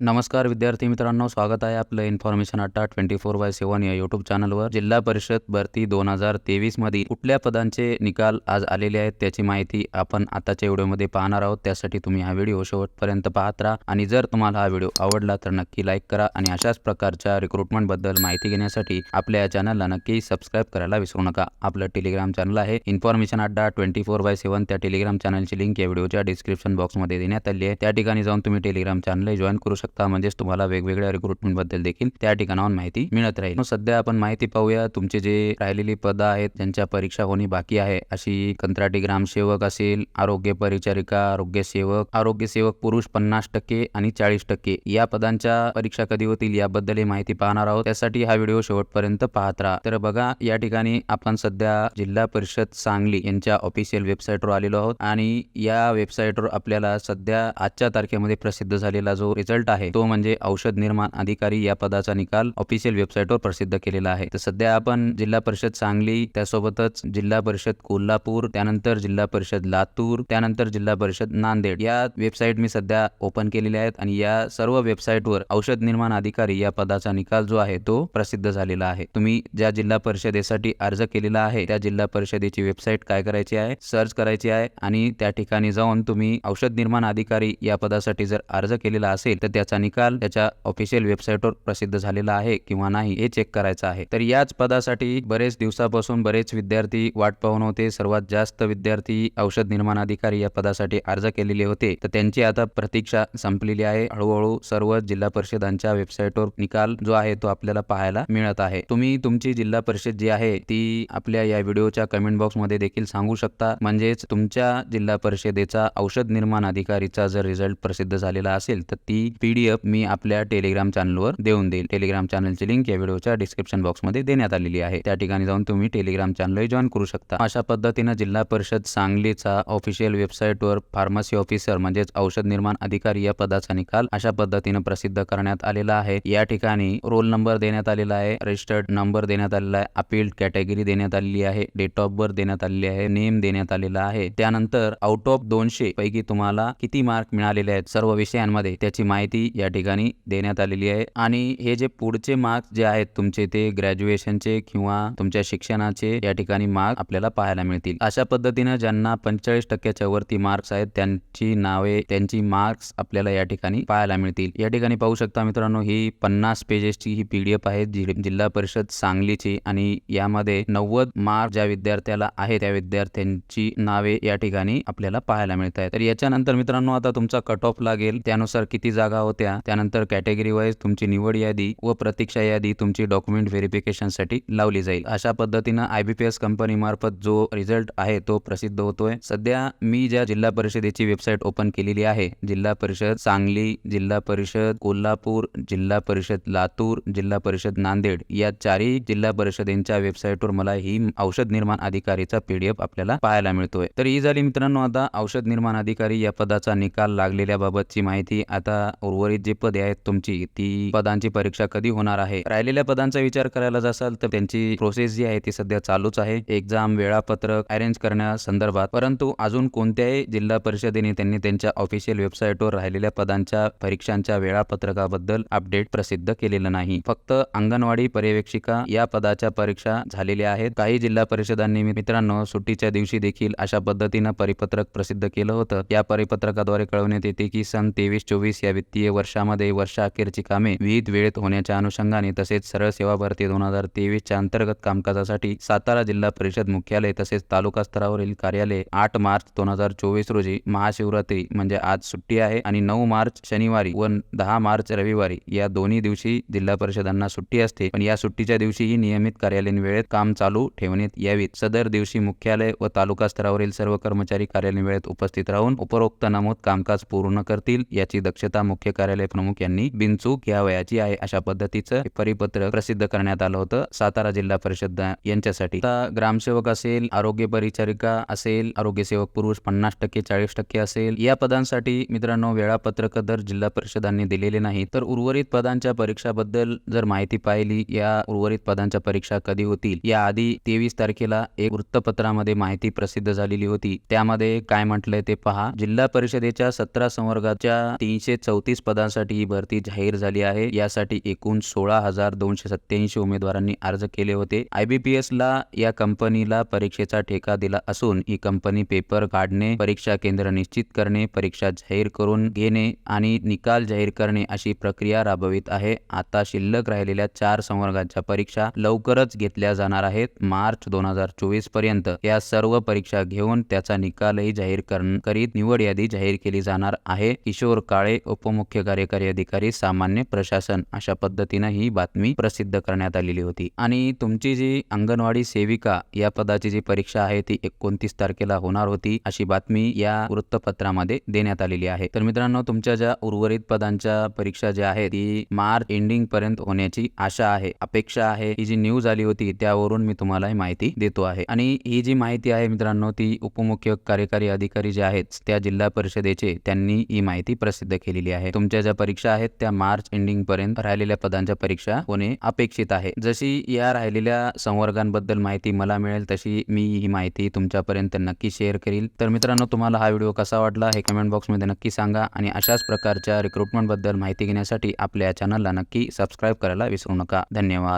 नमस्कार विद्यार्थी मित्रांनो स्वागत आहे आपलं information Adda twenty four by सेवन या यूट्यूब चॅनलवर जिल्हा परिषद भरती दोन हजार तेवीसमध्ये कुठल्या पदांचे निकाल आज आलेले आहेत त्याची माहिती आपण आताच्या व्हिडिओमध्ये पाहणार आहोत. त्यासाठी तुम्ही हा व्हिडिओ शेवटपर्यंत पाहत राहा आणि जर तुम्हाला हा व्हिडिओ आवडला तर नक्की लाईक करा आणि अशाच प्रकारच्या रिक्रुटमेंटबद्दल माहिती घेण्यासाठी आपल्या या चॅनलला नक्की सबस्क्राईब करायला विसरू नका. आपलं टेलिग्राम चॅनल आहे information Adda twenty four by seven त्या टेलिग्राम चॅनलची लिंक या व्हिडिओच्या डिस्क्रिप्शन बॉक्समध्ये देण्यात आली आहे. त्या ठिकाणी जाऊन तुम्ही टेलिग्राम चॅनल जॉईन करू शकता. म्हणजेच तुम्हाला वेगवेगळ्या रिक्रुटमेंटबद्दल देखील त्या ठिकाणाहून माहिती मिळत राहील. मग सध्या आपण माहिती पाहूया. तुमचे जे राहिलेली पदं आहेत ज्यांच्या परीक्षा होणे बाकी आहे. अशी कंत्राटी ग्रामसेवक असेल आरोग्य परिचारिका आरोग्य सेवक आरोग्य सेवक पुरुष पन्नास टक्के आणि चाळीस टक्के या पदांच्या परीक्षा कधी होतील याबद्दल माहिती पाहणार आहोत. त्यासाठी हा व्हिडिओ शेवटपर्यंत पाहत राहा. तर बघा या ठिकाणी आपण सध्या जिल्हा परिषद सांगली यांच्या ऑफिशियल वेबसाईटवर आलेलो आहोत. आणि या वेबसाईटवर आपल्याला सध्या आजच्या तारखेमध्ये प्रसिद्ध झालेला जो रिझल्ट आहे तो म्हणजे औषध निर्माण अधिकारी या पदाचा निकाल ऑफिशियल वेबसाईटवर प्रसिद्ध केलेला आहे. तर सध्या आपण जिल्हा परिषद सांगली त्यासोबतच जिल्हा परिषद कोल्हापूर त्यानंतर जिल्हा परिषद लातूर त्यानंतर जिल्हा परिषद नांदेड या वेबसाईट मी सध्या ओपन केलेल्या आहेत आणि या सर्व वेबसाईटवर औषध निर्माण अधिकारी या पदाचा निकाल जो आहे तो प्रसिद्ध झालेला आहे. तुम्ही ज्या जिल्हा परिषदेसाठी अर्ज केलेला आहे त्या जिल्हा परिषदेची वेबसाईट काय करायची आहे सर्च करायची आहे आणि त्या ठिकाणी जाऊन तुम्ही औषध निर्माण अधिकारी या पदासाठी जर अर्ज केलेला असेल तर त्याचा निकाल त्याच्या ऑफिशियल वेबसाईटवर प्रसिद्ध झालेला आहे किंवा नाही हे चेक करायचं आहे. तर याच पदासाठी बरेच दिवसापासून बरेच विद्यार्थी वाट पाहून होते. सर्वात जास्त विद्यार्थी औषध निर्माण अधिकारी या पदासाठी अर्ज केलेले होते. तर त्यांची आता प्रतीक्षा संपलेली आहे. हळूहळू सर्व जिल्हा परिषदांच्या वेबसाईटवर निकाल जो आहे तो आपल्याला पाहायला मिळत आहे. तुम्ही तुमची जिल्हा परिषद जी आहे ती आपल्या या व्हिडिओच्या कमेंट बॉक्समध्ये देखील सांगू शकता. म्हणजेच तुमच्या जिल्हा परिषदेचा औषध निर्माण अधिकारीचा जर रिझल्ट प्रसिद्ध झालेला असेल तर ती पीडीएफ मी आपल्या टेलिग्राम चॅनलवर देऊन देईल. टेलिग्राम चॅनलची लिंक या व्हिडिओच्या डिस्क्रिप्शन बॉक्समध्ये देण्यात आलेली आहे. त्या ठिकाणी जाऊन तुम्ही टेलिग्राम चॅनल जॉईन करू शकता. अशा पद्धतीनं जिल्हा परिषद सांगलीचा ऑफिशियल वेबसाईटवर फार्मसी ऑफिसर म्हणजेच औषध निर्माण अधिकारी या पदाचा निकाल अशा पद्धतीनं प्रसिद्ध करण्यात आलेला आहे. या ठिकाणी रोल नंबर देण्यात आलेला आहे रजिस्टर्ड नंबर देण्यात आलेला आहे अपील कॅटेगरी देण्यात आलेली आहे डेट ऑफ बर्थ देण्यात आलेली आहे नेम देण्यात आलेला आहे. त्यानंतर आउट ऑफ दोनशे पैकी तुम्हाला किती मार्क मिळालेले आहेत सर्व विषयांमध्ये त्याची माहिती या ठिकाणी देण्यात आलेली आहे. आणि हे जे पुढचे मार्क्स जे आहेत तुमचे ते ग्रॅज्युएशनचे किंवा तुमच्या शिक्षणाचे या ठिकाणी मार्क आपल्याला पाहायला मिळतील. अशा पद्धतीनं ज्यांना पंचेचाळीस टक्क्याच्या वरती मार्क्स आहेत त्यांची नावे त्यांची मार्क्स आपल्याला या ठिकाणी पाहायला मिळतील. या ठिकाणी पाहू शकता मित्रांनो ही पन्नास पेजेसची ही पीडीएफ आहे जिल्हा परिषद सांगलीची. आणि यामध्ये नव्वद मार्क ज्या विद्यार्थ्याला आहे त्या विद्यार्थ्यांची नावे या ठिकाणी आपल्याला पाहायला मिळत आहेत तर याच्यानंतर मित्रांनो आता तुमचा कट ऑफ लागेल. त्यानुसार किती जागा होत्या. त्यानंतर कॅटेगरी वाईज तुमची निवड यादी व प्रतीक्षा यादी तुमची डॉक्युमेंट व्हेरिफिकेशनसाठी लावली जाईल. अशा पद्धतीनं आयबीपीएस कंपनी मार्फत जो रिझल्ट आहे तो प्रसिद्ध होतोय. सध्या मी ज्या जिल्हा परिषदेची वेबसाईट ओपन केलेली आहे जिल्हा परिषद सांगली जिल्हा परिषद कोल्हापूर जिल्हा परिषद लातूर जिल्हा परिषद नांदेड या चारही जिल्हा परिषदेच्या वेबसाईटवर मला ही औषध निर्माण अधिकारीचा पीडीएफ आपल्याला पाहायला मिळतोय. तर ही झाली मित्रांनो आता औषध निर्माण अधिकारी या पदाचा निकाल लागलेल्या बाबतची माहिती. आता उर्वरित जे पदे आहेत तुमची ती पदांची परीक्षा कधी होणार आहे? राहिलेल्या पदांचा विचार करायला जासाल तर त्यांची प्रोसेस जी आहे ती सध्या चालूच आहे. एक्झाम वेळापत्रक अरेंज करण्यासंदर्भात. परंतु अजून कोणत्याही जिल्हा परिषदेने त्यांनी त्यांच्या ऑफिशियल वेबसाईटवर राहिलेल्या पदांच्या परीक्षांच्या वेळापत्रकाबद्दल अपडेट प्रसिद्ध केलेलं नाही. फक्त अंगणवाडी पर्यवेक्षिका या पदाच्या परीक्षा झालेल्या आहेत. काही जिल्हा परिषदांनी मित्रांनो सुट्टीच्या दिवशी देखील अशा पद्धतीनं परिपत्रक प्रसिद्ध केलं होतं. या परिपत्रकाद्वारे कळवण्यात येते की सन तेवीस चोवीस या वित्तीय वर्षामध्ये वर्षाअखेरची कामे विहित वेळेत होण्याच्या अनुषंगाने तसेच सरळ सेवा भरती दोन हजार तेवीसच्या अंतर्गत कामकाजासाठी सातारा जिल्हा परिषद मुख्यालय तसेच तालुका स्तरावरील कार्यालय आठ मार्च दोन हजार चोवीस रोजी महाशिवरात्री म्हणजे आज सुट्टी आहे आणि नऊ मार्च शनिवारी व दहा मार्च रविवारी या दोन्ही दिवशी जिल्हा परिषदांना सुट्टी असते. पण या सुट्टीच्या दिवशीही नियमित कार्यालयीन वेळेत काम चालू ठेवण्यात यावीत. सदर दिवशी मुख्यालय व तालुका स्तरावरील सर्व कर्मचारी कार्यालयीन वेळेत उपस्थित राहून उपरोक्त नमूद कामकाज पूर्ण करतील याची दक्षता मुख्य कार्यालय प्रमुख यांनी बिनचूक घ्यावयाची आहे अशा पद्धतीचं परिपत्रक प्रसिद्ध करण्यात आलं होतं. सातारा जिल्हा परिषद यांच्यासाठी. आता ग्रामसेवक असेल आरोग्य परिचारिका असेल आरोग्य सेवक पुरुष पन्नास टक्के चाळीस टक्के असेल या पदांसाठी मित्रांनो वेळापत्रक दर जिल्हा परिषदांनी दिलेले नाही तर उर्वरित पदांच्या परीक्षाबद्दल जर माहिती पाहिली या उर्वरित पदांच्या परीक्षा कधी होतील? या आधी तेवीस तारखेला एक वृत्तपत्रामध्ये माहिती प्रसिद्ध झालेली होती. त्यामध्ये काय म्हटलंय ते पहा. जिल्हा परिषदेच्या सतरा संवर्गाच्या तीनशे चौतीस पदांसाठी ही भरती जाहीर झाली आहे. यासाठी एकूण सोळा हजार दोनशे सत्याऐंशी उमेदवारांनी अर्ज केले होते. आयबीपीएस ला या कंपनीला परीक्षेचा ठेका दिला असून ही कंपनी पेपर काढणे परीक्षा केंद्र निश्चित करणे परीक्षा जाहीर करून घेणे आणि निकाल जाहीर करणे अशी प्रक्रिया राबवित आहे. आता शिल्लक राहिलेल्या चार संवर्गांच्या परीक्षा लवकरच घेतल्या जाणार आहेत. मार्च दोन हजार चोवीसपर्यंत या सर्व परीक्षा घेऊन त्याचा निकालही जाहीर करीत निवड यादी जाहीर केली जाणार आहे. किशोर काळे उपमुख्य मुख्य कार्यकारी अधिकारी सामान्य प्रशासन अशा पद्धतीनं ही बातमी प्रसिद्ध करण्यात आलेली होती. आणि तुमची जी अंगणवाडी सेविका या पदाची जी परीक्षा आहे ती एकोणतीस तारखेला होणार होती अशी बातमी या वृत्तपत्रामध्ये देण्यात आलेली आहे. तर मित्रांनो तुमच्या ज्या उर्वरित पदांच्या परीक्षा ज्या आहेत ती मार्च एंडिंग पर्यंत होण्याची आशा आहे अपेक्षा आहे. ही जी न्यूज आली होती त्यावरून मी तुम्हाला ही माहिती देतो आहे. आणि ही जी माहिती आहे मित्रांनो ती उपमुख्य कार्यकारी अधिकारी जे आहेत त्या जिल्हा परिषदेचे त्यांनी ही माहिती प्रसिद्ध केलेली आहे. तुमच्या ज्या परीक्षा आहेत त्या मार्च एंडिंग पर्यंत राहिलेल्या पदांच्या परीक्षा होणे अपेक्षित आहे. जशी या राहिलेल्या संवर्गांबद्दल माहिती मला मिळेल तशी मी ही माहिती तुमच्यापर्यंत नक्की शेअर करील. तर मित्रांनो तुम्हाला हा व्हिडिओ कसा वाटला हे कमेंट बॉक्समध्ये नक्की सांगा आणि अशाच प्रकारच्या रिक्रुटमेंटबद्दल माहिती घेण्यासाठी आपल्या चॅनलला नक्की सबस्क्राईब करायला विसरू नका. धन्यवाद.